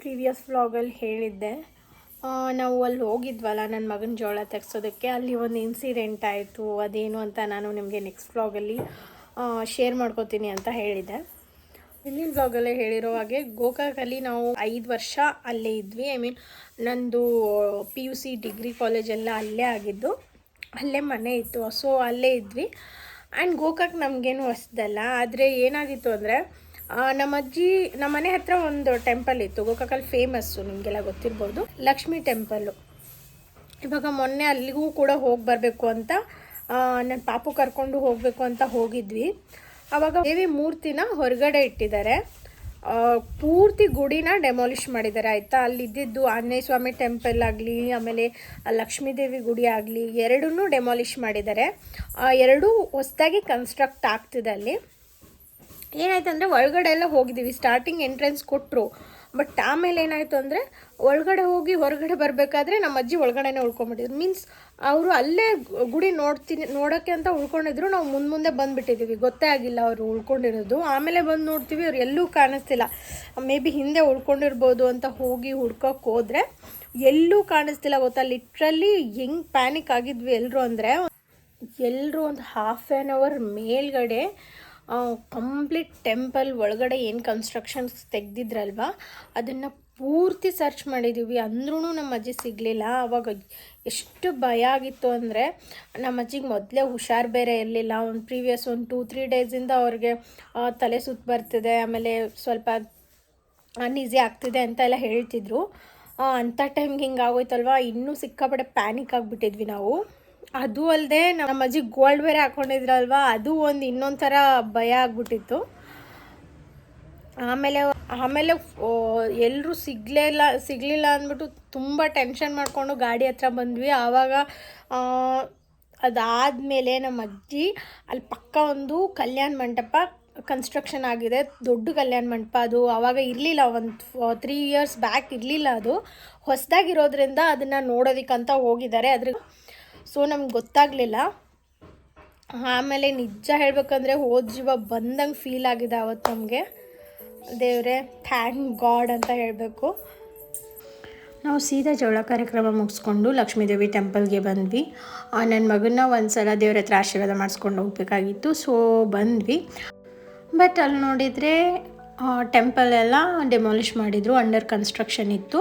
Previous ವ್ಲಾಗಲ್ಲಿ ಹೇಳಿದ್ದೆ. ನಾವು ಅಲ್ಲಿ ಹೋಗಿದ್ವಲ್ಲ ನನ್ನ ಮಗನ ಜೋಳ ತೆಗ್ಸೋದಕ್ಕೆ ಅಲ್ಲಿ ಒಂದು ಇನ್ಸಿಡೆಂಟ್ ಆಯಿತು, ಅದೇನು ಅಂತ ನಾನು ನಿಮಗೆ ನೆಕ್ಸ್ಟ್ ವ್ಲಾಗಲ್ಲಿ ಶೇರ್ ಮಾಡ್ಕೋತೀನಿ ಅಂತ ಹೇಳಿದ್ದೆ. ಹಿಂದಿನ ಬ್ಲಾಗಲ್ಲೇ ಹೇಳಿರೋ ಹಾಗೆ, ಗೋಕಾಕಲ್ಲಿ ನಾವು ಐದು ವರ್ಷ ಅಲ್ಲೇ ಇದ್ವಿ. ಐ ಮೀನ್ ನಂದು ಪಿ ಯು ಸಿ ಡಿಗ್ರಿ ಕಾಲೇಜೆಲ್ಲ ಅಲ್ಲೇ ಆಗಿದ್ದು, ಅಲ್ಲೇ ಮನೆ ಇತ್ತು. ಸೊ ಅಲ್ಲೇ ಇದ್ವಿ. ಆ್ಯಂಡ್ ಗೋಕಾಕ್ ನಮಗೇನು ಹೊಸದಲ್ಲ ಆದರೆ ಏನಾಗಿತ್ತು ಅಂದರೆ ನಮ್ಮ ಅಜ್ಜಿ ನಮ್ಮ ಮನೆ ಹತ್ರ ಒಂದು ಟೆಂಪಲ್ ಇತ್ತು. ಗೋಕಾಕಲ್ ಫೇಮಸ್ಸು ನಿಮಗೆಲ್ಲ ಗೊತ್ತಿರ್ಬೋದು. ಲಕ್ಷ್ಮೀ ಟೆಂಪಲ್ಲು ಇವಾಗ ಮೊನ್ನೆ ಅಲ್ಲಿಗೂ ಕೂಡ ಹೋಗಿ ಬರಬೇಕು ಅಂತ ನನ್ನ ಪಾಪು ಕರ್ಕೊಂಡು ಹೋಗಬೇಕು ಅಂತ ಹೋಗಿದ್ವಿ. ಆವಾಗ ದೇವಿ ಮೂರ್ತಿನ ಹೊರಗಡೆ ಇಟ್ಟಿದ್ದಾರೆ. ಪೂರ್ತಿ ಗುಡಿನ ಡೆಮಾಲಿಷ್ ಮಾಡಿದ್ದಾರೆ. ಆಯಿತಾ? ಅಲ್ಲಿದ್ದಿದ್ದು ಆಂಜನೇಯ ಸ್ವಾಮಿ ಟೆಂಪಲ್ ಆಗಲಿ, ಆಮೇಲೆ ಲಕ್ಷ್ಮೀದೇವಿ ಲಕ್ಷ್ಮೀ ದೇವಿ ಗುಡಿ ಆಗಲಿ, ಎರಡನ್ನೂ ಡೆಮಾಲಿಷ್ ಮಾಡಿದ್ದಾರೆ. ಎರಡೂ ಹೊಸದಾಗಿ ಕನ್ಸ್ಟ್ರಕ್ಟ್ ಆಗ್ತಿದೆ ಅಲ್ಲಿ. ಏನಾಯ್ತು ಅಂದರೆ ಒಳಗಡೆ ಎಲ್ಲ ಹೋಗಿದ್ದೀವಿ. ಸ್ಟಾರ್ಟಿಂಗ್ ಎಂಟ್ರೆನ್ಸ್ ಕೊಟ್ಟರು ಬಟ್ ಆಮೇಲೆ ಏನಾಯಿತು ಅಂದರೆ ಒಳಗಡೆ ಹೋಗಿ ಹೊರಗಡೆ ಬರಬೇಕಾದ್ರೆ ನಮ್ಮ ಅಜ್ಜಿ ಒಳಗಡೆನೇ ಉಳ್ಕೊಂಬಿಟ್ಟಿದ್ರು ಮೀನ್ಸ್ ಅವರು ಅಲ್ಲೇ ಗುಡಿ ನೋಡ್ತೀನಿ ನೋಡೋಕ್ಕೆ ಅಂತ ಉಳ್ಕೊಂಡಿದ್ರು. ನಾವು ಮುಂದೆ ಮುಂದೆ ಬಂದುಬಿಟ್ಟಿದ್ದೀವಿ. ಗೊತ್ತೇ ಆಗಿಲ್ಲ ಅವರು ಉಳ್ಕೊಂಡಿರೋದು. ಆಮೇಲೆ ಬಂದು ನೋಡ್ತೀವಿ, ಅವ್ರು ಎಲ್ಲೂ ಕಾಣಿಸ್ತಿಲ್ಲ. ಮೇ ಬಿ ಹಿಂದೆ ಉಳ್ಕೊಂಡಿರ್ಬೋದು ಅಂತ ಹೋಗಿ ಹುಡ್ಕೋಕ್ಕೆ ಹೋದರೆ ಎಲ್ಲೂ ಕಾಣಿಸ್ತಿಲ್ಲ. ಗೊತ್ತಾ? ಲಿಟ್ರಲಿ ಹೆಂಗೆ ಪ್ಯಾನಿಕ್ ಆಗಿದ್ವಿ ಎಲ್ಲರೂ ಅಂದರೆ ಎಲ್ಲರೂ ಒಂದು ಹಾಫ್ ಆ್ಯನ್ ಅವರ್ ಮೇಲ್ಗಡೆ ಕಂಪ್ಲೀಟ್ ಟೆಂಪಲ್ ಒಳಗಡೆ ಏನು ಕನ್ಸ್ಟ್ರಕ್ಷನ್ಸ್ ತೆಗೆದಿದ್ರಲ್ವಾ, ಅದನ್ನು ಪೂರ್ತಿ ಸರ್ಚ್ ಮಾಡಿದ್ದೀವಿ ಅಂದ್ರೂ ನಮ್ಮ ಅಜ್ಜಿ ಸಿಗಲಿಲ್ಲ. ಅವಾಗ ಎಷ್ಟು ಭಯ ಆಗಿತ್ತು ಅಂದರೆ ನಮ್ಮ ಅಜ್ಜಿಗೆ ಮೊದಲೇ ಹುಷಾರು ಬೇರೆ ಇರಲಿಲ್ಲ. ಒಂದು ಪ್ರೀವಿಯಸ್ ಒಂದು ಟೂ ತ್ರೀ ಡೇಸಿಂದ ಅವ್ರಿಗೆ ತಲೆ ಸುತ್ತ ಬರ್ತಿದೆ. ಆಮೇಲೆ ಸ್ವಲ್ಪ ಅನ್ಈಸಿ ಆಗ್ತಿದೆ ಅಂತ ಎಲ್ಲ ಹೇಳ್ತಿದ್ರು. ಅಂಥ ಟೈಮ್ಗೆ ಹಿಂಗೆ ಆಗೋಯ್ತಲ್ವ? ಇನ್ನೂ ಸಿಕ್ಕಾಪಟ್ಟೆ ಪ್ಯಾನಿಕ್ ಆಗಿಬಿಟ್ಟಿದ್ವಿ ನಾವು. ಅದು ಅಲ್ಲದೆ ನಮ್ಮ ಅಜ್ಜಿ ಗೋಲ್ಡ್ ಬೇರೆ ಹಾಕೊಂಡಿದ್ರಲ್ವ, ಅದು ಒಂದು ಇನ್ನೊಂದು ಥರ ಭಯ ಆಗ್ಬಿಟ್ಟಿತ್ತು. ಆಮೇಲೆ ಆಮೇಲೆ ಎಲ್ಲರೂ ಸಿಗಲೇ ಇಲ್ಲ, ಸಿಗಲಿಲ್ಲ ಅಂದ್ಬಿಟ್ಟು ತುಂಬ ಟೆನ್ಷನ್ ಮಾಡಿಕೊಂಡು ಗಾಡಿ ಹತ್ರ ಬಂದ್ವಿ. ಆವಾಗ ಅದಾದಮೇಲೆ ನಮ್ಮ ಅಜ್ಜಿ ಅಲ್ಲಿ ಪಕ್ಕ ಒಂದು ಕಲ್ಯಾಣ ಮಂಟಪ ಕನ್ಸ್ಟ್ರಕ್ಷನ್ ಆಗಿದೆ. ದೊಡ್ಡ ಕಲ್ಯಾಣ ಮಂಟಪ ಅದು. ಆವಾಗ ಇರಲಿಲ್ಲ, ಒಂದು ತ್ರೀ ಇಯರ್ಸ್ ಬ್ಯಾಕ್ ಇರಲಿಲ್ಲ ಅದು. ಹೊಸದಾಗಿರೋದ್ರಿಂದ ಅದನ್ನು ನೋಡೋದಕ್ಕಂತ ಹೋಗಿದ್ದಾರೆ. ಅದ್ರ ಸೊ ನಮ್ಗೆ ಗೊತ್ತಾಗಲಿಲ್ಲ. ಆಮೇಲೆ ನಿಜ ಹೇಳ್ಬೇಕಂದ್ರೆ ಹೋದ ಜೀವ ಬಂದಂಗೆ ಫೀಲ್ ಆಗಿದೆ ಅವತ್ತು ನಮಗೆ. ದೇವರೇ ಥ್ಯಾಂಕ್ ಗಾಡ್ ಅಂತ ಹೇಳಬೇಕು. ನಾವು ಸೀದಾ ಜವಳ ಕಾರ್ಯಕ್ರಮ ಮುಗಿಸ್ಕೊಂಡು ಲಕ್ಷ್ಮೀದೇವಿ ಟೆಂಪಲ್ಗೆ ಬಂದ್ವಿ. ನನ್ನ ಮಗನ್ನ ಒಂದು ಸಲ ದೇವ್ರ ಹತ್ರ ಆಶೀರ್ವಾದ ಮಾಡಿಸ್ಕೊಂಡು ಹೋಗ್ಬೇಕಾಗಿತ್ತು. ಸೊ ಬಂದ್ವಿ. ಬಟ್ ಅಲ್ಲಿ ನೋಡಿದರೆ ಟೆಂಪಲ್ ಎಲ್ಲ ಡೆಮಾಲಿಷ್ ಮಾಡಿದರು ಅಂಡರ್ ಕನ್ಸ್ಟ್ರಕ್ಷನ್ ಇತ್ತು.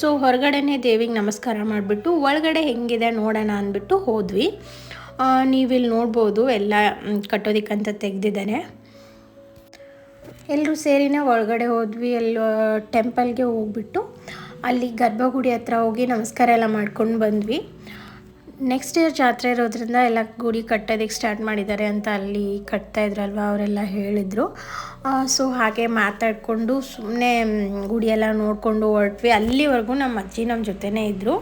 ಸೊ ಹೊರಗಡೆನೇ ದೇವಿಗೆ ನಮಸ್ಕಾರ ಮಾಡಿಬಿಟ್ಟು, ಒಳಗಡೆ ಹೆಂಗಿದೆ ನೋಡೋಣ ಅಂದ್ಬಿಟ್ಟು ಹೋದ್ವಿ. ನೀವಿಲ್ಲಿ ನೋಡ್ಬೋದು, ಎಲ್ಲ ಕಟ್ಟೋದಿಕ್ಕಂತ ತೆಗ್ದಿದ್ದಾರೆ ಎಲ್ಲರೂ ಸೇರಿನೇ ಒಳಗಡೆ ಹೋದ್ವಿ ಎಲ್ಲ ಟೆಂಪಲ್ಗೆ ಹೋಗ್ಬಿಟ್ಟು. ಅಲ್ಲಿ ಗರ್ಭಗುಡಿ ಹತ್ರ ಹೋಗಿ ನಮಸ್ಕಾರ ಎಲ್ಲ ಮಾಡ್ಕೊಂಡು ಬಂದ್ವಿ. ನೆಕ್ಸ್ಟ್ ಇಯರ್ ಜಾತ್ರೆ ಇರೋದ್ರಿಂದ ಎಲ್ಲ ಗುಡಿ ಕಟ್ಟೋದಕ್ಕೆ ಸ್ಟಾರ್ಟ್ ಮಾಡಿದ್ದಾರೆ ಅಂತ ಅಲ್ಲಿ ಕಟ್ತಾ ಇದ್ರಲ್ವ ಅವರೆಲ್ಲ ಹೇಳಿದರು. ಸೊ ಹಾಗೆ ಮಾತಾಡಿಕೊಂಡು ಸುಮ್ಮನೆ ಗುಡಿಯೆಲ್ಲ ನೋಡಿಕೊಂಡು ಹೊರಟ್ವಿ. ಅಲ್ಲಿವರೆಗೂ ನಮ್ಮ ಅಜ್ಜಿ ನಮ್ಮ ಜೊತೆನೇ ಇದ್ದರು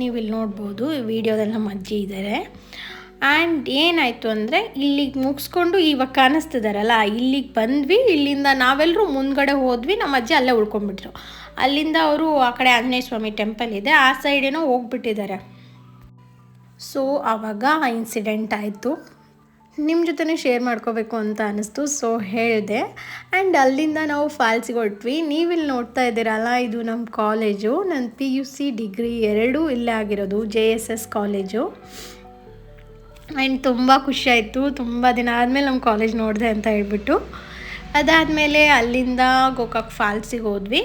ನೀವು ಇಲ್ಲಿ ನೋಡ್ಬೋದು ವಿಡಿಯೋದಲ್ಲಿ ನಮ್ಮ ಅಜ್ಜಿ ಇದ್ದಾರೆ ಆ್ಯಂಡ್ ಏನಾಯಿತು ಅಂದರೆ ಇಲ್ಲಿಗೆ ಮುಗಿಸ್ಕೊಂಡು ಇವಾಗ ಕಾಣಿಸ್ತಿದಾರಲ್ಲ, ಇಲ್ಲಿಗೆ ಬಂದ್ವಿ, ಇಲ್ಲಿಂದ ನಾವೆಲ್ಲರೂ ಮುಂದ್ಗಡೆ ಹೋದ್ವಿ, ನಮ್ಮ ಅಜ್ಜಿ ಅಲ್ಲೇ ಉಳ್ಕೊಂಡ್ಬಿಟ್ರು. ಅಲ್ಲಿಂದ ಅವರು ಆ ಕಡೆ ಆಂಜನೇಯ ಸ್ವಾಮಿ ಟೆಂಪಲ್ ಇದೆ, ಆ ಸೈಡೇನೋ ಹೋಗ್ಬಿಟ್ಟಿದ್ದಾರೆ. ಸೊ ಆವಾಗ ಆ ಇನ್ಸಿಡೆಂಟ್ ಆಯಿತು. ನಿಮ್ಮ ಜೊತೆ ಶೇರ್ ಮಾಡ್ಕೋಬೇಕು ಅಂತ ಅನ್ನಿಸ್ತು ಸೊ ಹೇಳಿದೆ. ಆ್ಯಂಡ್ ಅಲ್ಲಿಂದ ನಾವು ಫಾಲ್ಸಿಗೆ ಹೊಟ್ವಿ ನೀವಿಲ್ಲಿ ನೋಡ್ತಾ ಇದ್ದೀರಲ್ಲ, ಇದು ನಮ್ಮ ಕಾಲೇಜು ನನ್ನ ಪಿ ಯು ಸಿ ಡಿಗ್ರಿ ಎರಡೂ ಇಲ್ಲೇ ಆಗಿರೋದು J S S college and ತುಂಬ ಖುಷಿಯಾಯಿತು ತುಂಬ ದಿನ ಆದಮೇಲೆ ನಮ್ಮ ಕಾಲೇಜ್ ನೋಡಿದೆ ಅಂತ ಹೇಳ್ಬಿಟ್ಟು. ಅದಾದಮೇಲೆ ಅಲ್ಲಿಂದ ಗೋಕಾಕ್ ಫಾಲ್ಸಿಗೆ ಹೋದ್ವಿ.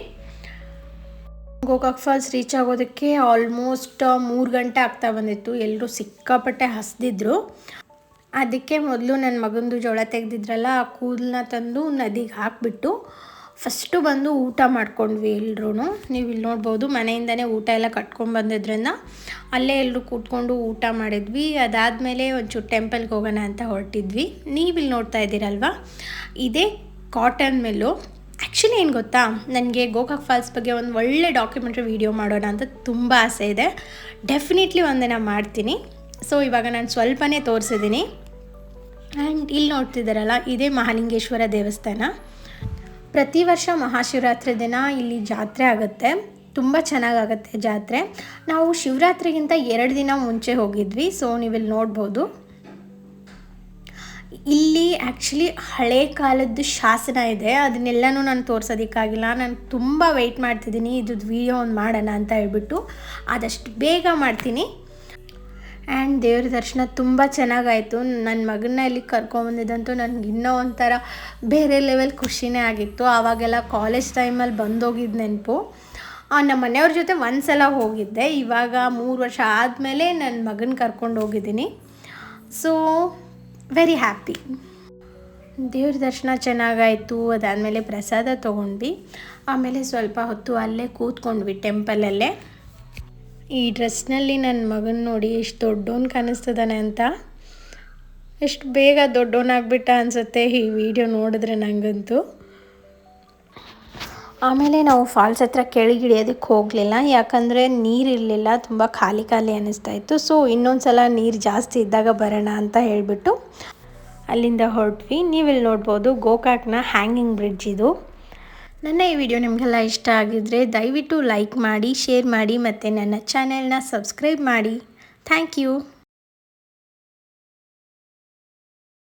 ಗೋಕಾಕ್ ಫಾಲ್ಸ್ ರೀಚ್ ಆಗೋದಕ್ಕೆ ಆಲ್ಮೋಸ್ಟ್ ಮೂರು ಗಂಟೆ ಆಗ್ತಾ ಬಂದಿತ್ತು. ಎಲ್ಲರೂ ಸಿಕ್ಕಾಪಟ್ಟೆ ಹಸ್ದಿದ್ರು. ಅದಕ್ಕೆ ಮೊದಲು ನನ್ನ ಮಗಂದು ಜೋಳ ತೆಗೆದಿದ್ರಲ್ಲ, ಆ ಕೂದಲನ್ನ ತಂದು ನದಿಗೆ ಹಾಕಿಬಿಟ್ಟು ಫಸ್ಟು ಬಂದು ಊಟ ಮಾಡ್ಕೊಂಡ್ವಿ ಎಲ್ಲರೂ ನೀವು ಇಲ್ಲಿ ನೋಡ್ಬೋದು, ಮನೆಯಿಂದನೇ ಊಟ ಎಲ್ಲ ಕಟ್ಕೊಂಡು ಬಂದಿದ್ರಿಂದ ಅಲ್ಲೇ ಎಲ್ಲರೂ ಕೂತ್ಕೊಂಡು ಊಟ ಮಾಡಿದ್ವಿ. ಅದಾದಮೇಲೆ ಒಂಚೂರು ಟೆಂಪಲ್ಗೆ ಹೋಗೋಣ ಅಂತ ಹೊರಟಿದ್ವಿ. ನೀವು ಇಲ್ಲಿ ನೋಡ್ತಾ ಇದ್ದೀರಲ್ವ? ಇದೇ ಕಾಟನ್ ಮಿಲ್ಲು ಆ್ಯಕ್ಚುಲಿ ಏನು ಗೊತ್ತಾ? ನನಗೆ ಗೋಕಾಕ್ ಫಾಲ್ಸ್ ಬಗ್ಗೆ ಒಂದು ಒಳ್ಳೆ ಡಾಕ್ಯುಮೆಂಟ್ರಿ ವೀಡಿಯೋ ಮಾಡೋಣ ಅಂತ ತುಂಬ ಆಸೆ ಇದೆ. ಡೆಫಿನೆಟ್ಲಿ ಒಂದಿನ ಮಾಡ್ತೀನಿ. ಸೊ ಇವಾಗ ನಾನು ಸ್ವಲ್ಪನೇ ತೋರಿಸಿದ್ದೀನಿ. ಆ್ಯಂಡ್ ಇಲ್ಲಿ ನೋಡ್ತಿದ್ದಾರಲ್ಲ, ಇದೇ ಮಹಾಲಿಂಗೇಶ್ವರ ದೇವಸ್ಥಾನ. ಪ್ರತಿ ವರ್ಷ ಮಹಾಶಿವರಾತ್ರಿ ದಿನ ಇಲ್ಲಿ ಜಾತ್ರೆ ಆಗುತ್ತೆ. ತುಂಬ ಚೆನ್ನಾಗಾಗತ್ತೆ ಜಾತ್ರೆ. ನಾವು ಶಿವರಾತ್ರಿಗಿಂತ ಎರಡು ದಿನ ಮುಂಚೆ ಹೋಗಿದ್ವಿ. ಸೊ ನೀವಿಲ್ಲಿ ನೋಡ್ಬೋದು. ಇಲ್ಲಿ ಆ್ಯಕ್ಚುಲಿ ಹಳೆ ಕಾಲದ್ದು ಶಾಸನ ಇದೆ. ಅದನ್ನೆಲ್ಲನೂ ನಾನು ತೋರ್ಸೋದಕ್ಕಾಗಿಲ್ಲ. ನಾನು ತುಂಬ ವೆಯ್ಟ್ ಮಾಡ್ತಿದ್ದೀನಿ. ಇದು ವೀಡಿಯೋ ಒಂದು ಮಾಡೋಣ ಅಂತ ಹೇಳ್ಬಿಟ್ಟು ಆದಷ್ಟು ಬೇಗ ಮಾಡ್ತೀನಿ. ಆ್ಯಂಡ್ ದೇವ್ರ ದರ್ಶನ ತುಂಬ ಚೆನ್ನಾಗಾಯಿತು. ನನ್ನ ಮಗನ್ನ ಇಲ್ಲಿ ಕರ್ಕೊಂಬಂದಿದ್ದಂತೂ ನನಗೆ ಇನ್ನೂ ಒಂಥರ ಬೇರೆ ಲೆವೆಲ್ ಖುಷಿನೇ ಆಗಿತ್ತು. ಆವಾಗೆಲ್ಲ ಕಾಲೇಜ್ ಟೈಮಲ್ಲಿ ಬಂದೋಗಿದ್ದ ನೆನಪು. ನಮ್ಮ ಮನೆಯವ್ರ ಜೊತೆ ಒಂದು ಸಲ ಹೋಗಿದ್ದೆ. ಇವಾಗ ಮೂರು ವರ್ಷ ಆದಮೇಲೆ ನನ್ನ ಮಗನ ಕರ್ಕೊಂಡು ಹೋಗಿದ್ದೀನಿ. ಸೊ ವೆರಿ ಹ್ಯಾಪಿ ದೇವ್ರ ದರ್ಶನ ಚೆನ್ನಾಗಾಯಿತು, ಅದಾದಮೇಲೆ ಪ್ರಸಾದ ತೊಗೊಂಡ್ವಿ. ಆಮೇಲೆ ಸ್ವಲ್ಪ ಹೊತ್ತು ಅಲ್ಲೇ ಕೂತ್ಕೊಂಡ್ವಿ ಟೆಂಪಲಲ್ಲೇ. ಈ ಡ್ರೆಸ್ನಲ್ಲಿ ನನ್ನ ಮಗನ ನೋಡಿ ಎಷ್ಟು ದೊಡ್ಡೋನು ಕಾಣಿಸ್ತದಾನೆ ಅಂತ. ಎಷ್ಟು ಬೇಗ ದೊಡ್ಡೋನಾಗ್ಬಿಟ್ಟ ಅನಿಸುತ್ತೆ ಈ ವಿಡಿಯೋ ನೋಡಿದ್ರೆ ನನಗಂತೂ ಆಮೇಲೆ ನಾವು ಫಾಲ್ಸ್ ಹತ್ರ ಕೆಳಗಿಳಿಯೋದಕ್ಕೆ ಹೋಗಲಿಲ್ಲ, ಯಾಕಂದರೆ ನೀರಿರಲಿಲ್ಲ ತುಂಬ ಖಾಲಿ ಖಾಲಿ ಅನ್ನಿಸ್ತಾ ಇತ್ತು. ಸೊ ಇನ್ನೊಂದು ಸಲ ನೀರು ಜಾಸ್ತಿ ಇದ್ದಾಗ ಬರೋಣ ಅಂತ ಹೇಳಿಬಿಟ್ಟು ಅಲ್ಲಿಂದ ಹೊರಟ್ವಿ. ನೀವಿಲ್ಲಿ ನೋಡ್ಬೋದು ಗೋಕಾಕ್ನ ಹ್ಯಾಂಗಿಂಗ್ ಬ್ರಿಡ್ಜ್ ಇದು. ನನ್ನ ಈ ವಿಡಿಯೋ ನಿಮಗೆಲ್ಲ ಇಷ್ಟ ಆಗಿದ್ರೆ ದಯವಿಟ್ಟು ಲೈಕ್ ಮಾಡಿ ಶೇರ್ ಮಾಡಿ ಮತ್ತು ನನ್ನ ಚಾನೆಲ್ನ ಸಬ್ಸ್ಕ್ರೈಬ್ ಮಾಡಿ. Thank you